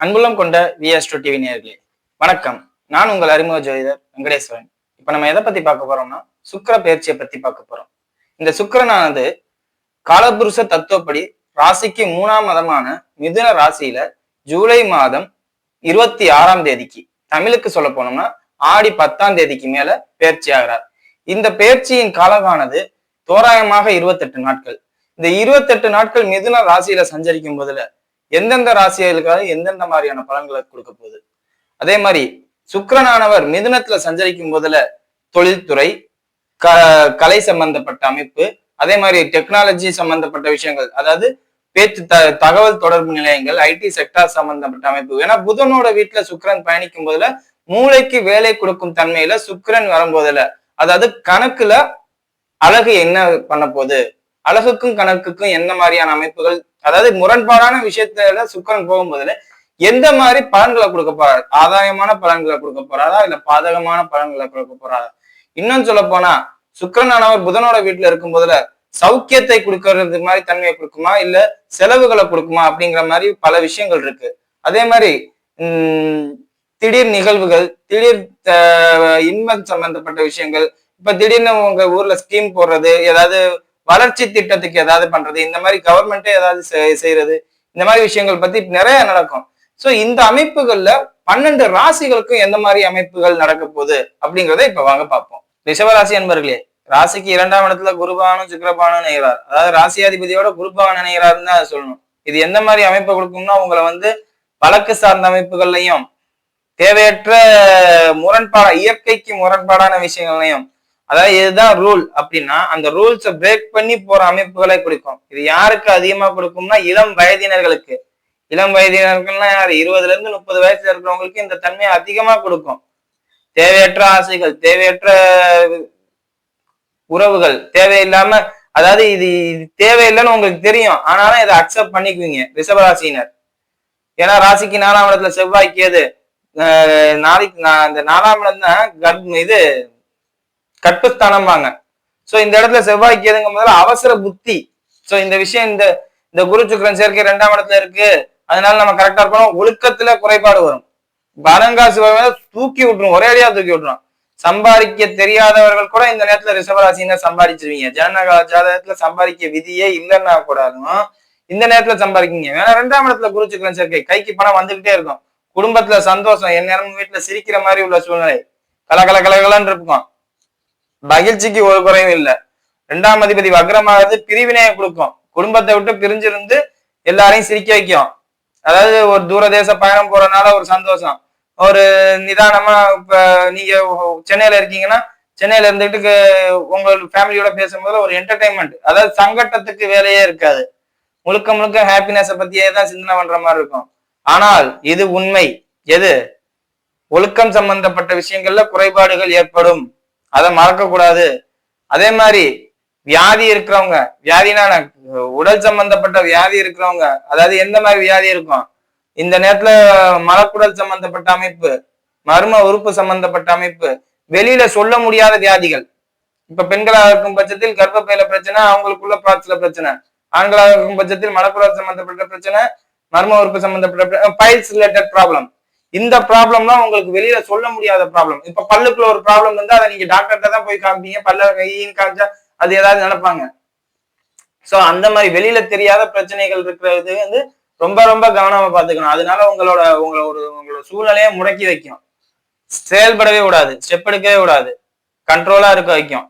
அன்புள்ளம் கொண்ட விஎஸ்டோ டிவி நேர்களே வணக்கம். நான் உங்கள் அறிமுக ஜோதிடர் வெங்கடேஸ்வரன். இப்ப நம்ம எதை பத்தி பார்க்க போறோம்னா சுக்கர பயிற்சியை பத்தி பார்க்க போறோம். இந்த சுக்கிரனானது காலபுருஷ தத்துவப்படி ராசிக்கு மூணாம் மதமான மிதுன ராசியில ஜூலை மாதம் இருபத்தி ஆறாம் தேதிக்கு தமிழுக்கு சொல்ல போனோம்னா ஆடி பத்தாம் தேதிக்கு மேல பயிற்சி ஆகிறார். இந்த பயிற்சியின் காலமானது தோராயமாக இருபத்தெட்டு நாட்கள். இந்த இருபத்தெட்டு நாட்கள் மிதுன ராசியில சஞ்சரிக்கும் போதுல எந்தெந்த ராசிகளுக்காக எந்தெந்த மாதிரியான பலன்களை கொடுக்க போகுது? அதே மாதிரி சுக்கிரனானவர் மிதுனத்துல சஞ்சரிக்கும் போதுல தொழில்துறை க கலை சம்பந்தப்பட்ட அமைப்பு அதே மாதிரி டெக்னாலஜி சம்பந்தப்பட்ட விஷயங்கள் அதாவது பேச்சு த தகவல் தொடர்பு நிலையங்கள் ஐடி செக்டார் சம்பந்தப்பட்ட அமைப்பு. ஏன்னா புதனோட வீட்டுல சுக்கிரன் பயணிக்கும் போதுல மூளைக்கு வேலை கொடுக்கும் தன்மையில சுக்கரன் வரும்போதுல அதாவது கணக்குல அழகு என்ன பண்ண போகுது? அழகுக்கும் கணக்குக்கும் என்ன மாதிரியான அமைப்புகள் அதாவது முரண்பாடான விஷயத்துல சுக்கரன் போகும்போதுல எந்த மாதிரி பலன்களை கொடுக்க போறாரு? ஆதாயமான பலன்களை கொடுக்க போறாரா? இல்ல பாதகமான பலன்களை கொடுக்க போறாரா? இன்னும் சொல்ல போனா சுக்கரனானவர் புதனோட வீட்டுல இருக்கும் போதுல சௌக்கியத்தை கொடுக்கறது மாதிரி தன்மையை கொடுக்குமா? இல்ல செலவுகளை கொடுக்குமா? அப்படிங்கிற மாதிரி பல விஷயங்கள் இருக்கு. அதே மாதிரி உம் திடீர் நிகழ்வுகள் திடீர் இன்பம் சம்பந்தப்பட்ட விஷயங்கள் இப்ப திடீர்னு உங்க ஊர்ல ஸ்கீம் போடுறது ஏதாவது வளர்ச்சி திட்டத்துக்கு ஏதாவது பண்றது இந்த மாதிரி கவர்மெண்ட்டே ஏதாவது செய்யறது இந்த மாதிரி விஷயங்கள் பத்தி நிறைய நடக்கும். சோ இந்த அமைப்புகள்ல பன்னெண்டு ராசிகளுக்கும் எந்த மாதிரி அமைப்புகள் நடக்க போகுது அப்படிங்கிறத இப்ப வாங்க பார்ப்போம். ரிஷபராசி அன்பர்களே ராசிக்கு இரண்டாம் இடத்துல குருபானும் சுக்கரபானும் நினைகிறார் அதாவது ராசியாதிபதியோட குருபாவன் நினைகிறாருன்னு தான் சொல்லணும். இது எந்த மாதிரி அமைப்பை கொடுக்கும்னா உங்களை வந்து வழக்கு சார்ந்த அமைப்புகள்லையும் தேவையற்ற முரண்பாடா இயற்கைக்கு முரண்பாடான விஷயங்களையும் அதாவது இதுதான் ரூல் அப்படின்னா அந்த ரூல்ஸை பிரேக் பண்ணி போற அமைப்புகளை கொடுக்கும் இது யாருக்கு அதிகமா கொடுக்கும்னா இளம் வயதினர்களுக்கு. இளம் வயதினர்கள்னா யாரு? இருபதுல இருந்து முப்பது வயசுல இருக்கிறவங்களுக்கு இந்த தன்மையை அதிகமா கொடுக்கும். தேவையற்ற ஆசைகள் தேவையற்ற உறவுகள் தேவையில்லாம அதாவது இது இது தேவையில்லைன்னு உங்களுக்கு தெரியும். ஆனாலும் இதை அக்செப்ட் பண்ணிக்குவீங்க ரிஷபராசினர் ஏன்னா ராசிக்கு நாலாம் இடத்துல செவ்வாய்க்கு எது? நாளைக்கு நான் இந்த நாலாம் இடம் தான் இது கட்டுஸ்தானம் வாங்க. சோ இந்த இடத்துல செவ்வாய்க்கு எதுங்க? முதல்ல அவசர புத்தி. சோ இந்த விஷயம் இந்த இந்த குரு சுக்கரன் சேர்க்கை ரெண்டாம் இடத்துல இருக்கு. அதனால நம்ம கரெக்டா இருக்கணும். ஒழுக்கத்துல குறைபாடு வரும். பணங்காசு தூக்கி விட்டுரும். ஒரே அடியா தூக்கி விட்டுரும். சம்பாதிக்க தெரியாதவர்கள் கூட இந்த நேரத்துல ரிஷபராசினா சம்பாதிச்சிருவீங்க? ஜனநக ஜாதகத்துல சம்பாதிக்க விதியே இல்லைன்னா கூடாதும் இந்த நேரத்துல சம்பாதிக்கீங்க. வேணா ரெண்டாம் இடத்துல குரு சுக்கரன் சேர்க்கை. கைக்கு பணம் வந்துகிட்டே இருக்கும். குடும்பத்துல சந்தோஷம். என் நேரமும் வீட்டுல சிரிக்கிற மாதிரி உள்ள சூழ்நிலை. கல கல கலகலன்னு இருக்கும் மகிழ்ச்சிக்கு ஒரு குறையும் இல்லை. ரெண்டாம் அதிபதி வக்ரமாகிறது பிரிவினையை கொடுக்கும். குடும்பத்தை விட்டு பிரிஞ்சிருந்து எல்லாரையும் சிரிக்க வைக்கும். அதாவது ஒரு தூரதேச பயணம் போறதுனால ஒரு சந்தோஷம். ஒரு நிதானமா இப்ப நீங்க சென்னையில இருக்கீங்கன்னா சென்னையில இருந்துகிட்டு உங்க ஃபேமிலியோட பேசும்போது ஒரு என்டர்டைன்மெண்ட் அதாவது சங்கட்டத்துக்கு வேலையே இருக்காது. முழுக்க முழுக்க ஹாப்பினஸ பத்தியே தான் சிந்தனை பண்ற மாதிரி இருக்கும். ஆனால் இது உண்மை. எது? ஒழுக்கம் சம்பந்தப்பட்ட விஷயங்கள்ல குறைபாடுகள் ஏற்படும். அதை மறக்கக்கூடாது. அதே மாதிரி வியாதி இருக்கிறவங்க வியாதினா உடல் சம்பந்தப்பட்ட வியாதி இருக்கிறவங்க அதாவது எந்த மாதிரி வியாதி இருக்கும்? இந்த நேரத்துல மலக்குடல் சம்பந்தப்பட்ட அமைப்பு மர்ம உறுப்பு சம்பந்தப்பட்ட அமைப்பு வெளியில சொல்ல முடியாத வியாதிகள். இப்ப பெண்களாக இருக்கும் பட்சத்தில் கர்ப்பப்பையில பிரச்சனை அவங்களுக்குள்ள பிராட்ஸ்ல பிரச்சனை. ஆண்களாக இருக்கும் பட்சத்தில் மலக்குடல் சம்பந்தப்பட்ட பிரச்சனை மர்ம உறுப்பு சம்பந்தப்பட்ட பைல்ஸ் ரிலேட்டட் ப்ராப்ளம். இந்த ப்ராப்ளம்லாம் உங்களுக்கு வெளியில சொல்ல முடியாத ப்ராப்ளம் இப்ப பல்லுக்குள்ள ஒரு ப்ராப்ளம் வந்து அதை நீங்க டாக்டர்கிட்ட தான் போய் காமிப்பீங்க. பல்ல கையின்னு காமிச்சா அது ஏதாவது நினைப்பாங்க சோ அந்த மாதிரி வெளியில தெரியாத பிரச்சனைகள் இருக்கிறது வந்து ரொம்ப ரொம்ப கவனமா பாத்துக்கணும் அதனால உங்களோட உங்களை ஒரு உங்களோட சூழ்நிலையை முடக்கி வைக்கும். செயல்படவே விடாது ஸ்டெப் எடுக்கவே விடாது கண்ட்ரோலா இருக்க வைக்கும்.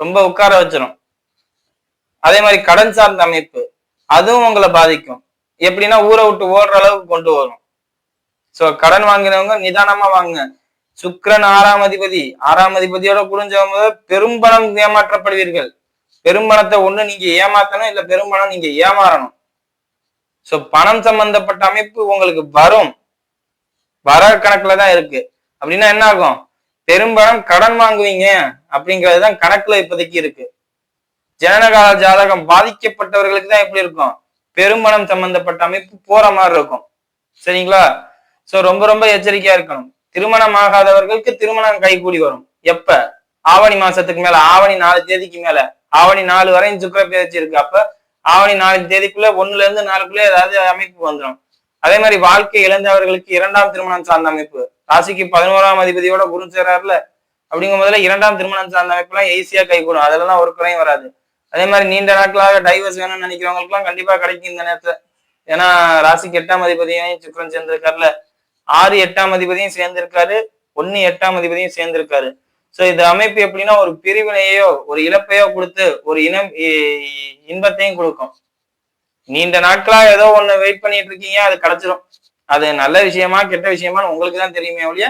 ரொம்ப உட்கார வச்சிடும் அதே மாதிரி கடன் சார்ந்த அமைப்பு. அதுவும் உங்களை பாதிக்கும். எப்படின்னா ஊரை விட்டு ஓடுற அளவுக்கு கொண்டு வரும். சோ கடன் வாங்கினவங்க நிதானமா வாங்குங்க. சுக்கரன் ஆறாம் அதிபதி. ஆறாம் அதிபதியோட புரிஞ்சவங்க பெரும்பணம் ஏமாற்றப்படுவீர்கள். பெரும்பணத்தை ஒண்ணு நீங்க ஏமாத்தணும் இல்ல பெரும்பணம் நீங்க ஏமாறணும். சோ பணம் சம்பந்தப்பட்ட அமைப்பு உங்களுக்கு வரும். வர கணக்குல தான் இருக்கு. அப்படின்னா என்ன ஆகும்? பெரும்பணம் கடன் வாங்குவீங்க அப்படிங்கிறது தான் கணக்குல இப்போதைக்கு இருக்கு. ஜனனகால ஜாதகம் பாதிக்கப்பட்டவர்களுக்கு தான் எப்படி இருக்கும்? பெரும்பணம் சம்பந்தப்பட்ட அமைப்பு போற மாதிரி இருக்கும். சரிங்களா? சோ ரொம்ப ரொம்ப எச்சரிக்கையா இருக்கணும். திருமணம் ஆகாதவர்களுக்கு திருமணம் கைகூடி வரும். எப்ப? ஆவணி மாசத்துக்கு மேல ஆவணி நாலு தேதிக்கு மேல. ஆவணி நாலு வரையும் சுக்கர பேச்சு இருக்கு. அப்ப ஆவணி நாலு தேதிக்குள்ள ஒண்ணுல இருந்து நாலுக்குள்ள ஏதாவது அமைப்பு வந்துடும் அதே மாதிரி வாழ்க்கை இழந்தவர்களுக்கு இரண்டாம் திருமணம் சார்ந்த அமைப்பு. ராசிக்கு பதினோராம் அதிபதியோட குரு சேராருல அப்படிங்கும் போதுல இரண்டாம் திருமணம் சார்ந்த அமைப்புலாம் ஈஸியா கைகூடும். அதெல்லாம் ஒரு குறையும் வராது. அதே மாதிரி நீண்ட நாட்களாக டைவர்ஸ் வேணும்னு நினைக்கிறவங்களுக்குலாம் கண்டிப்பா கிடைக்கும் இந்த நேரத்துல. ஏன்னா ராசிக்கு எட்டாம் அதிபதியும் சுக்கரன் சேர்ந்திருக்காருல. ஆறு எட்டாம் அதிபதியும் சேர்ந்திருக்காரு ஒன்னு எட்டாம் அதிபதியும் சேர்ந்திருக்காரு. சோ இந்த அமைப்பு எப்படின்னா ஒரு பிரிவினையோ ஒரு இழப்பையோ கொடுத்து ஒரு இனம் இன்பத்தையும் கொடுக்கும். நீண்ட நாட்களா ஏதோ ஒண்ணு வெயிட் பண்ணிட்டு இருக்கீங்க அது கிடைச்சிரும். அது நல்ல விஷயமா கெட்ட விஷயமா உங்களுக்கு தான் தெரியுமே ஒழிய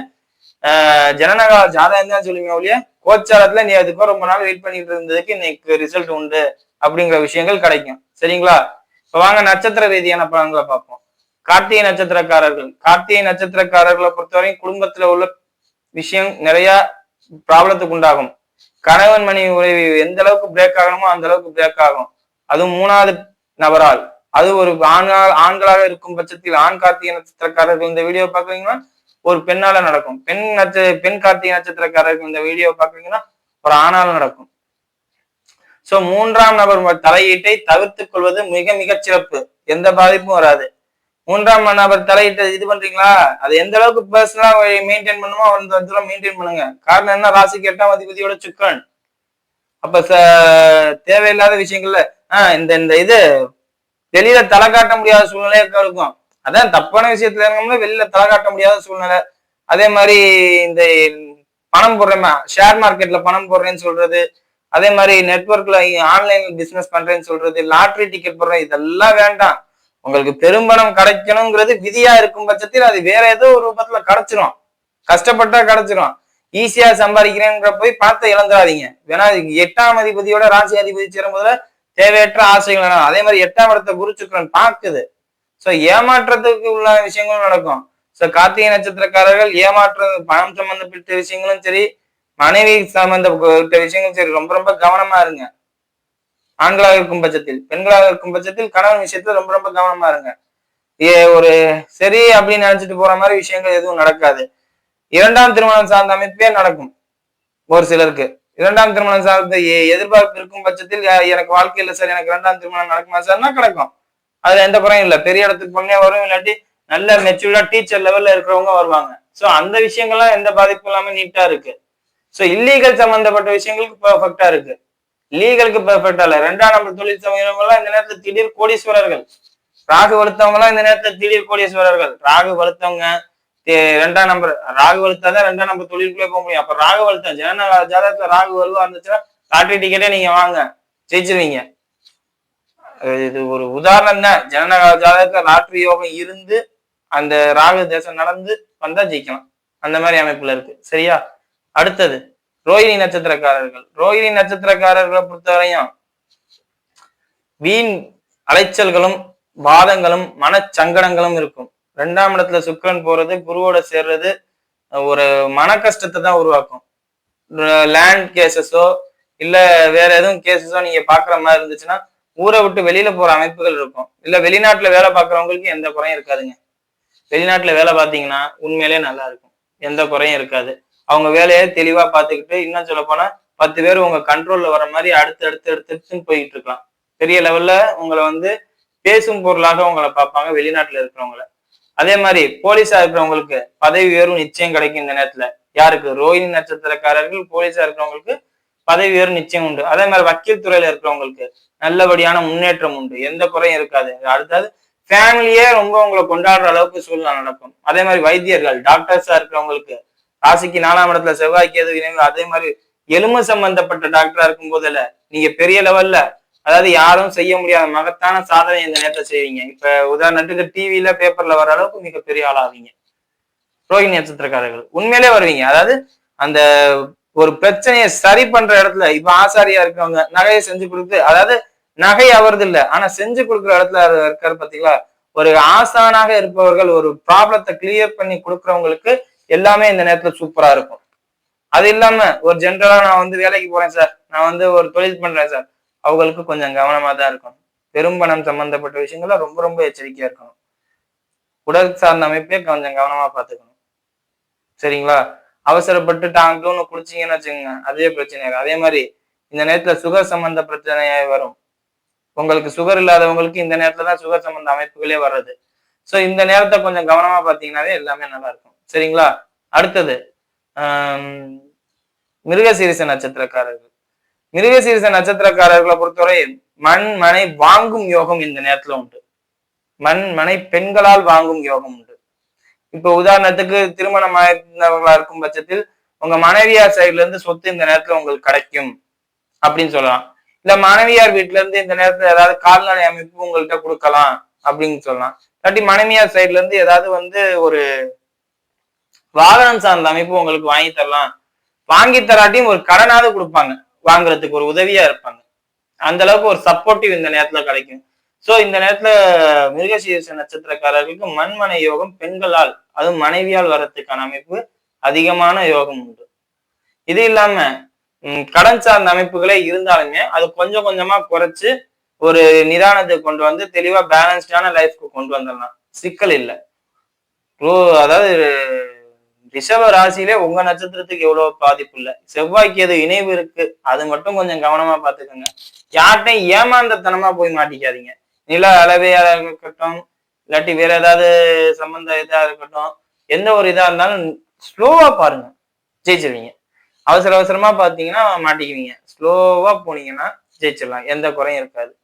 ஆஹ் ஜனநகா ஜாதகம் தான் சொல்லுமே ஒழிய கோச்சாரத்துல நீ அதுக்கு ரொம்ப நாள் வெயிட் பண்ணிட்டு இருந்ததுக்கு இன்னைக்கு ரிசல்ட் உண்டு அப்படிங்கிற விஷயங்கள் கிடைக்கும். சரிங்களா? இப்ப வாங்க நட்சத்திர ரீதியான பலன்களை பார்ப்போம். கார்த்திகை நட்சத்திரக்காரர்கள். கார்த்திகை நட்சத்திரக்காரர்களை பொறுத்தவரைக்கும் குடும்பத்துல உள்ள விஷயம் நிறைய ப்ராப்ளத்துக்கு உண்டாகும். கணவன் மனைவி உறவு எந்த அளவுக்கு பிரேக் ஆகணுமோ அந்த அளவுக்கு பிரேக் ஆகும். அதுவும் மூணாவது நபரால். அது ஒரு ஆண்கள் ஆண்களாக இருக்கும் பட்சத்தில் ஆண் கார்த்திகை நட்சத்திரக்காரர்கள் இந்த வீடியோ பாக்குறீங்கன்னா ஒரு பெண்ணால நடக்கும். பெண் நட்ச பெண் கார்த்திகை நட்சத்திரக்காரர்கள் இந்த வீடியோ பாக்குறீங்கன்னா ஒரு ஆணால நடக்கும். சோ மூன்றாம் நபர் தலையீட்டை தவிர்த்துக் கொள்வது மிக மிக சிறப்பு. எந்த பாதிப்பும் வராது. மூன்றாம் நபர் தலையிட்டு இது பண்றீங்களா? அது எந்த அளவுக்கு பர்சனலா மெயின்டைன் பண்ணுமோ அந்த தூரம் மெயின்டைன் பண்ணுங்க. காரணம் என்ன? ராசிக்கு எட்டாம் அதிபதியோட சுக்கன் அப்ப ச- தேவையில்லாத விஷயங்கள்ல ஆஹ் இந்த இந்த இது வெளியில தலை காட்ட முடியாத சூழ்நிலையா இருக்கும். அதான் தப்பான விஷயத்துல இருக்கோம்னா வெளியில தலை காட்ட முடியாத சூழ்நிலை. அதே மாதிரி இந்த பணம் போடுறேன் ஷேர் மார்க்கெட்ல பணம் போடுறேன்னு சொல்றது. அதே மாதிரி நெட்ஒர்க்ல ஆன்லைன் பிசினஸ் பண்றேன்னு சொல்றது. லாட்ரி டிக்கெட் போடுறேன். இதெல்லாம் வேண்டாம். உங்களுக்கு பெரும்பணம் கிடைக்கணுங்கிறது விதியா இருக்கும் பட்சத்தில் அது வேற ஏதோ ஒரு ரூபத்துல கிடைச்சிரும். கஷ்டப்பட்டா கிடைச்சிரும். ஈஸியா சம்பாதிக்கிறேங்கிற போய் பணத்தை இழந்துடாதீங்க வேணா எட்டாம் அதிபதியோட ராசி அதிபதி சேரும் போதுல தேவையற்ற ஆசைகள் அதே மாதிரி எட்டாம் இடத்தை குருச்சுக்கிறன் பார்க்குது. சோ ஏமாற்றத்துக்கு உள்ள விஷயங்களும் நடக்கும். சோ கார்த்திகை நட்சத்திரக்காரர்கள் ஏமாற்ற பணம் சம்பந்தப்பட்ட விஷயங்களும் சரி மனைவி சம்பந்தப்பட்ட விஷயங்களும் சரி ரொம்ப ரொம்ப கவனமா இருங்க. ஆண்களாக இருக்கும் பட்சத்தில் பெண்களாக இருக்கும் பட்சத்தில் கணவன் விஷயத்துல ரொம்ப ரொம்ப கவனமா இருங்க. ஏ ஒரு சரி அப்படின்னு நினைச்சிட்டு போற மாதிரி விஷயங்கள் எதுவும் நடக்காது. இரண்டாம் திருமணம் சார்ந்த அமைப்பே நடக்கும் ஒரு சிலருக்கு. இரண்டாம் திருமணம் சார்ந்த எ- எதிர்பார்ப்பு இருக்கும் பட்சத்தில் எனக்கு வாழ்க்கையில சார் எனக்கு இரண்டாம் திருமணம் நடக்குமா சார்னா கிடைக்கும். அதுல எந்த குறையும் இல்லை. பெரிய இடத்துக்கு பொண்ணே வரும் இல்லாட்டி நல்ல மெச்சூர்டா டீச்சர் லெவல்ல இருக்கிறவங்க வருவாங்க. சோ அந்த விஷயங்கள்லாம் எந்த பாதிப்பும் இல்லாம நீட்டா இருக்கு. சோ இல்லீகல் சம்பந்தப்பட்ட விஷயங்களுக்கு பர்ஃபெக்டா இருக்கு. லீகலுக்கு பெர்ஃபெக்டா இல்ல. ரெண்டாம் நம்பர் தொழில் இந்த நேரத்துல திடீர் கோடீஸ்வரர்கள். ராகு வலுத்தவங்க எல்லாம் இந்த நேரத்துல திடீர் கோடீஸ்வரர்கள். ராகு வலுத்தவங்க ரெண்டாம் நம்பர் ராகு வலுத்தாதான் ரெண்டாம் நம்பர் தொழிலுக்குள்ளே போக முடியும். அப்ப ராகு வலுத்தம் ஜன ஜாதகத்துல ராகு வலுவா இருந்துச்சுன்னா லாட்ரி டிக்கெட்டே நீங்க வாங்க. ஜெயிச்சிருவீங்க. இது ஒரு உதாரணம் தான். ஜனநக ஜாதகத்துல லாட்ரி யோகம் இருந்து அந்த ராகு தேசம் நடந்து வந்தா ஜெயிக்கலாம். அந்த மாதிரி அமைப்புல இருக்கு. சரியா? அடுத்தது. ரோஹிணி நட்சத்திரக்காரர்கள். ரோஹிணி நட்சத்திரக்காரர்களை பொறுத்தவரையும் வீண் அலைச்சல்களும் வாதங்களும் மனச்சங்கடங்களும் இருக்கும். ரெண்டாம் இடத்துல சுக்கரன் போறது குருவோட சேர்றது ஒரு மன கஷ்டத்தை தான் உருவாக்கும். லேண்ட் கேசஸோ இல்ல வேற எதுவும் கேசஸோ நீங்க பாக்குற மாதிரி இருந்துச்சுன்னா ஊரை விட்டு வெளியில போற அமைப்புகள் இருக்கும். இல்ல வெளிநாட்டுல வேலை பார்க்கறவங்களுக்கு எந்த குறையும் இருக்காதுங்க. வெளிநாட்டுல வேலை பார்த்தீங்கன்னா உண்மையிலேயே நல்லா இருக்கும். எந்த குறையும் இருக்காது. அவங்க வேலையை தெளிவா பார்த்துக்கிட்டு இன்னும் சொல்ல போனா பத்து பேர் உங்க கண்ட்ரோல்ல வர மாதிரி அடுத்து அடுத்து அடுத்து அடுத்துன்னு போயிட்டு இருக்கலாம். பெரிய லெவல்ல உங்களை வந்து பேசும் பொருளாக உங்களை பார்ப்பாங்க வெளிநாட்டுல இருக்கிறவங்கள. அதே மாதிரி போலீஸா இருக்கிறவங்களுக்கு பதவி உயர்வு நிச்சயம் கிடைக்கும் இந்த நேரத்துல. யாருக்கு? ரோஹிணி நட்சத்திரக்காரர்கள் போலீஸா இருக்கிறவங்களுக்கு பதவி உயர்வு நிச்சயம் உண்டு. அதே மாதிரி வக்கீல் துறையில இருக்கிறவங்களுக்கு நல்லபடியான முன்னேற்றம் உண்டு. எந்த குறையும் இருக்காது. அடுத்தது ஃபேமிலியே ரொம்ப உங்களை கொண்டாடுற அளவுக்கு சூழ்நிலை நடக்கும். அதே மாதிரி வைத்தியர்கள் டாக்டர்ஸா இருக்கிறவங்களுக்கு ராசிக்கு நாலாம் இடத்துல செவ்வாய் கேது இணைவு அதே மாதிரி எலும்பு சம்பந்தப்பட்ட டாக்டரா இருக்கும் போதுல நீங்க பெரிய லெவல்ல அதாவது யாரும் செய்ய முடியாத மகத்தான சாதனை இந்த நேரத்தை செய்வீங்க இப்ப உதாரணத்துக்கு டிவியில பேப்பர்ல வர அளவுக்கு மிகப்பெரிய ஆளாவீங்க. ரோஹிணி நட்சத்திரக்காரர்கள் உண்மையிலே வருவீங்க. அதாவது அந்த ஒரு பிரச்சனையை சரி பண்ற இடத்துல இப்ப ஆசாரியா இருக்கவங்க நகையை செஞ்சு கொடுத்து அதாவது நகை அவரது இல்லை ஆனா செஞ்சு கொடுக்குற இடத்துல அது இருக்காரு பாத்தீங்களா? ஒரு ஆசானாக இருப்பவர்கள் ஒரு ப்ராப்ளத்தை கிளியர் பண்ணி கொடுக்குறவங்களுக்கு எல்லாமே இந்த நேரத்துல சூப்பரா இருக்கும். அது இல்லாம ஒரு ஜென்ரலா நான் வந்து வேலைக்கு போறேன் சார் நான் வந்து ஒரு தொழில் பண்றேன் சார் அவங்களுக்கு கொஞ்சம் கவனமா தான் இருக்கணும். பெரும்பணம் சம்பந்தப்பட்ட விஷயங்கள ரொம்ப ரொம்ப எச்சரிக்கையா இருக்கணும். உடல் சார்ந்த அமைப்பே கொஞ்சம் கவனமா பாத்துக்கணும் சரிங்களா? அவசரப்பட்டு டாங்க்னு குடிச்சிங்கன்னு வச்சுக்கோங்க அதே பிரச்சனை அதே மாதிரி இந்த நேரத்துல சுகர் சம்பந்த பிரச்சனை வரும். உங்களுக்கு சுகர் இல்லாதவங்களுக்கு இந்த நேரத்துல தான் சுகர் சம்பந்த அமைப்புகளே வர்றது. ஸோ இந்த நேரத்தை கொஞ்சம் கவனமா பார்த்தீங்கன்னாவே எல்லாமே நல்லா இருக்கும். சரிங்களா? அடுத்தது மிருகசீரிச நட்சத்திரக்காரர்கள். மிருகசீரிச நட்சத்திரக்காரர்களை பொறுத்தவரை மண் மனை வாங்கும் யோகம் இந்த நேரத்துல உண்டு. மண் மனை பெண்களால் வாங்கும் யோகம் உண்டு. இப்ப உதாரணத்துக்கு திருமணம் ஆயிருந்தவர்களா இருக்கும் பட்சத்தில் உங்க மனைவியார் சைட்ல இருந்து சொத்து இந்த நேரத்துல உங்களுக்கு கிடைக்கும் அப்படின்னு சொல்லலாம். இல்ல மனைவியார் வீட்டுல இருந்து இந்த நேரத்துல ஏதாவது கால்நடை அமைப்பு உங்கள்கிட்ட கொடுக்கலாம் அப்படின்னு சொல்லலாம். இல்லாட்டி மனைவியார் சைட்ல இருந்து ஏதாவது வந்து ஒரு வாகனம் சார்ந்த அமைப்பு உங்களுக்கு வாங்கி தரலாம். வாங்கி தராட்டியும் ஒரு கடனாவது கொடுப்பாங்க. வாங்குறதுக்கு ஒரு உதவியா இருப்பாங்க. அந்த அளவுக்கு ஒரு சப்போர்ட்டிவ் இந்த நேரத்துல கிடைக்கும். சோ இந்த நேரத்துல மிருகசீரிச நட்சத்திரக்காரர்களுக்கு மண்மனை யோகம் பெண்களால் அதுவும் மனைவியால் வர்றதுக்கான அமைப்பு அதிகமான யோகம் உண்டு. இது இல்லாம கடன் சார்ந்த அமைப்புகளே இருந்தாலுமே அது கொஞ்சம் கொஞ்சமா குறைச்சு ஒரு நிதானத்தை கொண்டு வந்து தெளிவா பேலன்ஸ்டான லைஃப்க்கு கொண்டு வந்துடலாம். சிக்கல் இல்லை. அதாவது ரிஷப ராசியிலே உங்க நட்சத்திரத்துக்கு எவ்வளவு பாதிப்பு இல்லை? செவ்வாய்க்கு எது இணைவு இருக்கு. அது மட்டும் கொஞ்சம் கவனமா பாத்துக்கோங்க. யார்கிட்டையும் ஏமாந்தத்தனமா போய் மாட்டிக்காதீங்க. நில அளவையா இருக்கட்டும் இல்லாட்டி வேற ஏதாவது சம்பந்த இதா இருக்கட்டும் எந்த ஒரு இதா இருந்தாலும் ஸ்லோவா பாருங்க. ஜெயிச்சிருவீங்க. அவசர அவசரமா பாத்தீங்கன்னா மாட்டிக்குவீங்க. ஸ்லோவா போனீங்கன்னா ஜெயிச்சிடலாம். எந்த குறையும் இருக்காது.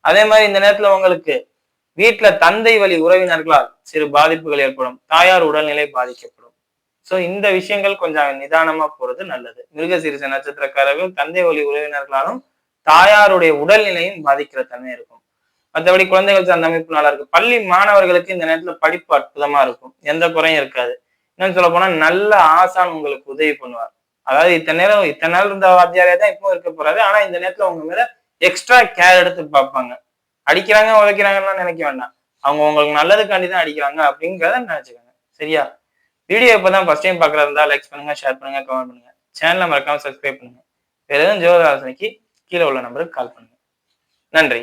அதே மாதிரி இந்த நேரத்துல உங்களுக்கு வீட்டுல தந்தை வழி உறவினர்களால் சிறு பாதிப்புகள் ஏற்படும். தாயார் உடல்நிலை பாதிக்கும். சோ இந்த விஷயங்கள் கொஞ்சம் நிதானமா போறது நல்லது. மிருகசீரிச நட்சத்திரக்காரர்கள் தந்தை வழி உறவினர்களாலும் தாயாருடைய உடல்நிலையும் பாதிக்கிற தன்மை இருக்கும். மற்றபடி குழந்தைகள் சார்ந்த அமைப்பு நல்லா இருக்கு. பள்ளி மாணவர்களுக்கு இந்த நேரத்துல படிப்பு அற்புதமா இருக்கும். எந்த குறையும் இருக்காது. என்னன்னு சொல்ல போனா நல்ல ஆசான் உங்களுக்கு உதவி பண்ணுவார். அதாவது இத்தனை நேரம் இத்தனை நாள் இருந்த வாத்தியாரே தான் இப்போ இருக்க போறாரு. ஆனா இந்த நேரத்துல உங்க மேல எக்ஸ்ட்ரா கேர் எடுத்து பார்ப்பாங்க. அடிக்கிறாங்க உழைக்கிறாங்கன்னு நினைக்க வேண்டாம். அவங்க உங்களுக்கு நல்லதுக்காண்டி தான் அடிக்கிறாங்க அப்படிங்கிறத நினைச்சுக்கோங்க. சரியா? வீடியோ இப்போ தான் ஃபர்ஸ்ட் டைம் பார்க்குறதா இருந்தால் லைக் பண்ணுங்க ஷேர் பண்ணுங்க கமெண்ட் பண்ணுங்க. சேனலை மறக்காம சப்ஸ்கிரைப் பண்ணுங்க. வேறு எதுவும் ஜோதி ஆலோசனைக்கு கீழே உள்ள நம்பருக்கு கால் பண்ணுங்க. நன்றி.